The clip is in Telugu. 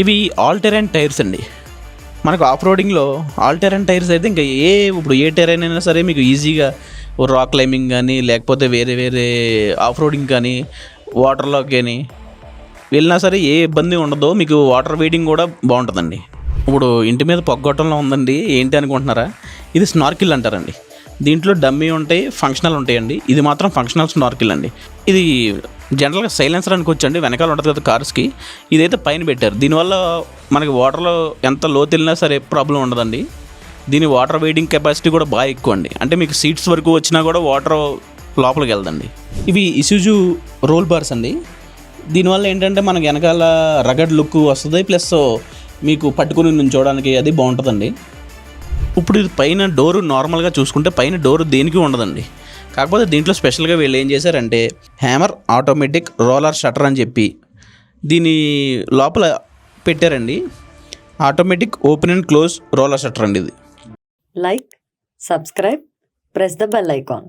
ఇవి ఆల్టెరెంట్ టైర్స్ అండి. మనకు ఆఫ్ రోడింగ్లో ఆల్టెరెన్ టైర్స్ అయితే ఇంకా ఏ ఇప్పుడు ఏ టెరైన్ అయినా సరే మీకు ఈజీగా రాక్ క్లైంబింగ్ కానీ లేకపోతే వేరే వేరే ఆఫ్ రోడింగ్ కానీ వాటర్లోకి కానీ వెళ్ళినా సరే ఏ ఇబ్బంది ఉండదో మీకు వాటర్ వెయిటింగ్ కూడా బాగుంటుందండి. ఇప్పుడు ఇంటి మీద పొగ్గొట్టంలో ఉందండి ఏంటి అనుకుంటున్నారా? ఇది స్నార్కిల్ అంటారండి. దీంట్లో డమ్మీ ఉంటాయి ఫంక్షనల్ ఉంటాయండి. ఇది మాత్రం ఫంక్షనల్ స్నార్కిల్ అండి. ఇది జనరల్గా సైలెన్సర్ అనుకోవచ్చండి వెనకాల ఉంటుంది కదా కార్స్కి. ఇదైతే పైన పెట్టారు. దీనివల్ల మనకి వాటర్లో ఎంత లోతు వెళ్ళినా సరే ప్రాబ్లం ఉండదండి. దీని వాటర్ వెయిటింగ్ కెపాసిటీ కూడా బాగా ఎక్కువ అండి. అంటే మీకు సీట్స్ వరకు వచ్చినా కూడా వాటర్ లోపలికి వెళ్దండి. ఇవి ఇసుజు రోల్ బార్స్ అండి. దీనివల్ల ఏంటంటే మనకి వెనకాల రగడ్ లుక్ వస్తుంది ప్లస్ మీకు పట్టుకుని నుంచోవడానికి అది బాగుంటుందండి. ఇప్పుడు ఇది పైన డోరు నార్మల్గా చూసుకుంటే పైన డోరు దేనికి ఉండదండి. కాకపోతే దీంట్లో స్పెషల్గా వీళ్ళు ఏం చేశారంటే హ్యామర్ ఆటోమేటిక్ రోలర్ షటర్ అని చెప్పి దీని లోపల పెట్టారండి. Automatic open and close roller shutter అండి ఇది. Like subscribe press the bell icon